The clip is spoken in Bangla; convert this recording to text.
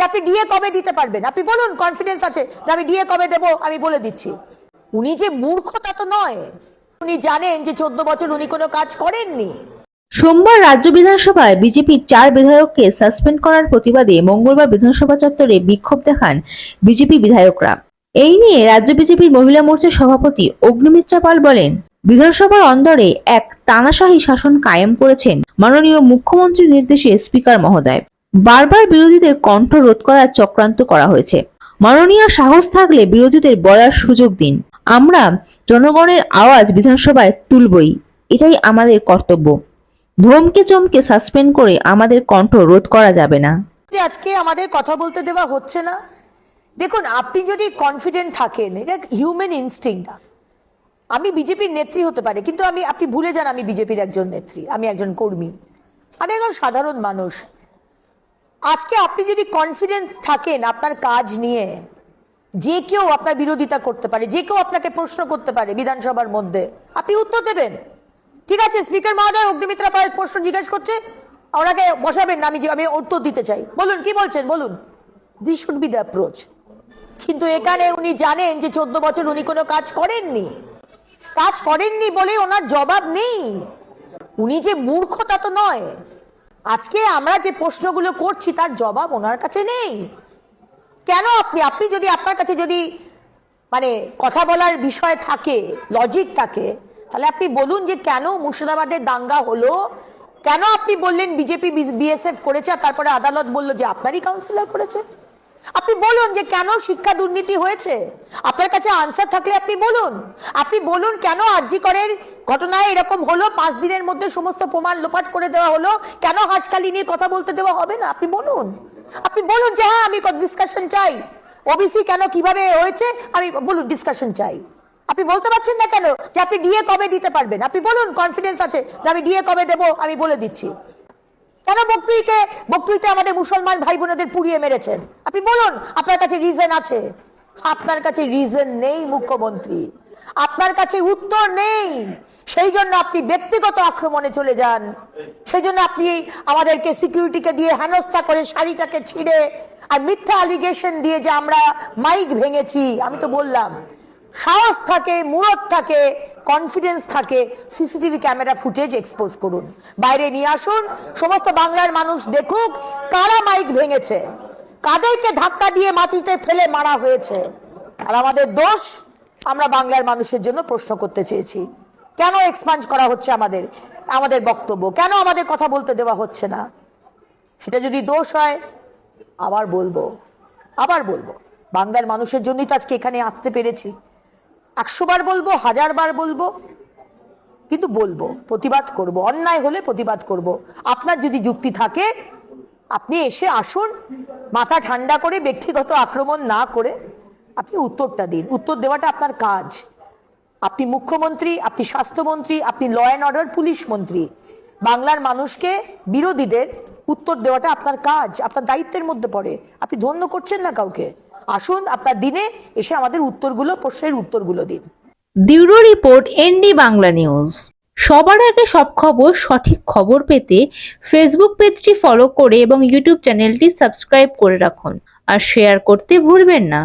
যে আপনি ডিএ কবে দিতে পারবেন? আপনি বলুন কনফিডেন্স আছে যে আমি ডিএ কবে দেবো? আমি বলে দিচ্ছি। উনি যে মূর্খতা তো নয়। উনি জানেন যে চোদ্দ বছর উনি কোনো কাজ করেননি। সোমবার রাজ্য বিধানসভায় বিজেপির চার বিধায়ককে সাসপেন্ড করার প্রতিবাদে মঙ্গলবার বিধানসভা চত্বরে বিক্ষোভ দেখান বিজেপি বিধায়করা। এই নিয়ে রাজ্য বিজেপির মহিলা মোর্চার সভাপতি অগ্নিমিত্রা পাল বলেন, বিধানসভার অন্দরে এক তানাশাহী শাসন কায়েম করেছেন মাননীয় মুখ্যমন্ত্রীর নির্দেশে স্পিকার মহোদয়। বারবার বিরোধীদের কণ্ঠ রোধ করার চক্রান্ত করা হয়েছে। মাননীয় সাহস থাকলে বিরোধীদের বলার সুযোগ দিন। আমরা জনগণের আওয়াজ বিধানসভায় তুলবই, এটাই আমাদের কর্তব্য। ধমকে চমকে সাসপেন্ড করে আমাদের কণ্ঠ রোধ করা যাবে না। আজকে আমাদের কথা বলতে দেওয়া হচ্ছে না। দেখুন, আপনি যদি কনফিডেন্ট থাকেন, এটা হিউম্যান ইনস্টিংক্ট আমি বিজেপির নেত্রী হতে পারে, কিন্তু আমি, আপনি ভুলে যান আমি বিজেপির একজন নেত্রী, আমি একজন কর্মী। আমি একজন সাধারণ মানুষ। আজকে আপনি যদি কনফিডেন্ট থাকেন আপনার কাজ নিয়ে, যে কেউ আপনার বিরোধিতা করতে পারে, যে কেউ আপনাকে প্রশ্ন করতে পারে বিধানসভার মধ্যে, আপনি উত্তর দেবেন। ঠিক আছে স্পিকার মহোদয়, অগ্নিমিত্রা পাল প্রশ্ন জিজ্ঞেস করছে, ওনাকে বসাবেন না, আমি আমি উত্তর দিতে চাই। বলুন, কি বলছেন? বলুন। This should be the approach কিন্তু এখানে উনি জানেন যে চোদ্দ বছর উনি কোনো কাজ করেননি। কাজ করেননি বলে ওনার জবাব নেই। উনি যে মূর্খতা তো নয়। আজকে আমরা যে প্রশ্নগুলো করছি, তার জবাব ওনার কাছে নেই। কেন আপনি আপনি যদি আপনার কাছে যদি মানে কথা বলার বিষয় থাকে লজিক থাকে, তাহলে আপনি বলুন যে কেন মুর্শিদাবাদে দাঙ্গা হলো? কেন আপনি বললেন বিজেপি বিএসএফ করেছে আর তারপরে আদালত বলল যে আপনারই কাউন্সিলর করেছে? আপনি বলুন যে কেন শিক্ষা দুর্নীতি হয়েছে? আপনার কাছে আনসার থাকলে আপনি বলুন। আপনি বলুন কেন আরজি করের ঘটনায় এরকম হলো, পাঁচ দিনের মধ্যে সমস্ত প্রমাণ লোপাট করে দেওয়া হলো, কেন হাসকালি নিয়ে কথা বলতে দেওয়া হবে না? আপনি বলুন। আপনি বলুন যে হ্যাঁ আমি ডিসকাশন চাই। ওবিসি কেন কীভাবে হয়েছে, আমি বলুন ডিসকাশন চাই। আপনি বলতে পারছেন না কেন যে আপনি ডিএ কবে দিতে পারবেন? আপনি বলুন কনফিডেন্স আছে যে আমি ডিএ কবে দেবো, আমি বলে দিচ্ছি। কেন বকরিকে বকরিতে আমাদের মুসলমান ভাই বোনদের পুড়িয়ে মেরেছেন? আপনি বলুন, আপনার কাছে রিজন আছে? আপনার কাছে রিজন নেই, মুখ্যমন্ত্রী। আপনার কাছে উত্তর নেই। সেই জন্য আপনি ব্যক্তিগত আক্রমণে চলে যান। সেই জন্য আপনি আমাদেরকে সিকিউরিটিকে দিয়ে হেনস্থা করে শাড়িটাকে ছিঁড়ে আর মিথ্যা অ্যালিগেশন দিয়ে যে আমরা মাইক ভেঙেছি। আমি তো বললাম, সাহস থাকে, মুরত থাকে কনফিডেন্স থাকে সিসিটিভি ক্যামেরা ফুটেজ এক্সপোজ করুন। বাইরে নিয়ে আসুন, সমস্ত বাংলার মানুষ দেখুক কারা মাইক ভেঙেছে। কাদেরকে ধাক্কা দিয়ে মাটিতে ফেলে মারা হয়েছে। আর আমাদের দোষ, আমরা বাংলার মানুষের জন্য প্রশ্ন করতে চেয়েছি। কেন এক্সপাঞ্জ করা হচ্ছে আমাদের আমাদের বক্তব্য? কেন আমাদের কথা বলতে দেওয়া হচ্ছে না? সেটা যদি দোষ হয়, আবার বলব। আবার বলব। বাংলার মানুষের জন্যই তো আজকে এখানে আসতে পেরেছি। একশো বার বলব হাজার বার বলব, কিন্তু বলব, প্রতিবাদ করব, অন্যায় হলে প্রতিবাদ করব। আপনার যদি যুক্তি থাকে, আপনি এসে আসুন, মাথা ঠান্ডা করে ব্যক্তিগত আক্রমণ না করে আপনি উত্তরটা দিন। উত্তর দেওয়াটা আপনার কাজ। আপনি মুখ্যমন্ত্রী, আপনি স্বাস্থ্যমন্ত্রী, আপনি ল অ্যান্ড অর্ডার পুলিশ মন্ত্রী। বাংলার মানুষকে, বিরোধীদের উত্তর দেওয়াটা আপনার কাজ, আপনার দায়িত্বের মধ্যে পড়ে। আপনি ধন্য করছেন না কাউকে? আসুন আপনার দিনে এসে আমাদের উত্তরগুলো, প্রশ্নের উত্তরগুলো দিন। Bureau report, ND Bangla news. সবার আগে সব খবর, সঠিক খবর পেতে ফেসবুক পেজটি ফলো করে এবং ইউটিউব চ্যানেলটি সাবস্ক্রাইব করে রাখুন। আর শেয়ার করতে ভুলবেন না।